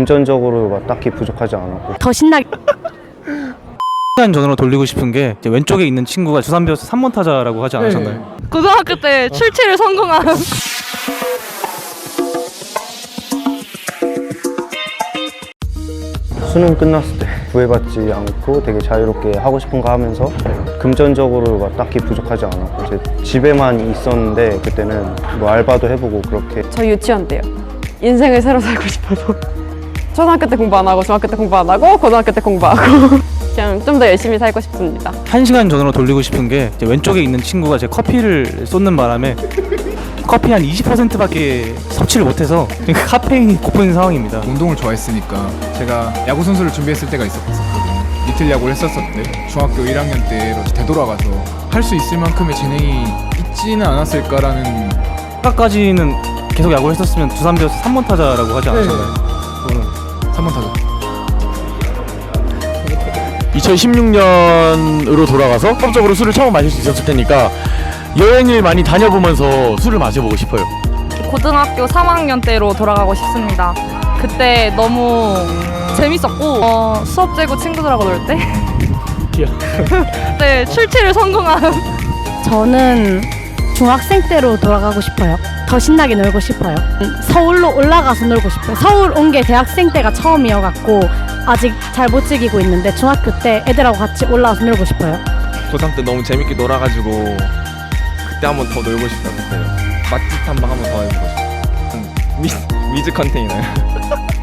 금전적으로 막 딱히 부족하지 않았고 더 신나게 시간 전으로 돌리고 싶은 게 이제 왼쪽에 있는 친구가 두산 베어스 3번 타자라고 하지 않으셨나요? 고등학교 때 출치를 성공한 수능 끝났을 때 구애받지 않고 되게 자유롭게 하고 싶은 거 하면서 금전적으로 막 딱히 부족하지 않았고 이제 집에만 있었는데 그때는 뭐 알바도 해보고 그렇게 저 유치원 때요. 인생을 새로 살고 싶어서. 초등학교 때 공부 안 하고, 중학교 때 공부 안 하고, 고등학교 때 공부하고. 그냥 좀 더 열심히 살고 싶습니다. 한 시간 전으로 돌리고 싶은 게 이제 왼쪽에 있는 친구가 제 커피를 쏟는 바람에 커피 한 20%밖에 섭취를 못해서 카페인이 고픈 상황입니다. 운동을 좋아했으니까 제가 야구 선수를 준비했을 때가 있었거든요. 리틀 야구를 했었었는데 중학교 1학년 때로 되돌아가서 할 수 있을 만큼의 재능이 있지는 않았을까라는 아까까지는 계속 야구를 했었으면 두산 베어스 3번 타자라고 하지 않으셨나요? 저는 3번 타자. 2016년으로 돌아가서 합법적으로 술을 처음 마실 수 있었을 테니까 여행을 많이 다녀보면서 술을 마셔보고 싶어요. 고등학교 3학년 때로 돌아가고 싶습니다. 그때 너무 재밌었고 어, 수업 재고 친구들하고 놀 때. 그때 출치를 성공한 저는 중학생 때로 돌아가고 싶어요. 더 신나게 놀고 싶어요. 서울로 올라가서 놀고 싶어요. 서울 온 게 대학생 때가 처음이어갖고 아직 잘 못 즐기고 있는데 중학교 때 애들하고 같이 올라와서 놀고 싶어요. 고3 때 너무 재밌게 놀아가지고 그때 한번 더 놀고 싶다 그때 맛집 탐방 한번 더 해보고 싶어 미, 미즈 컨테이너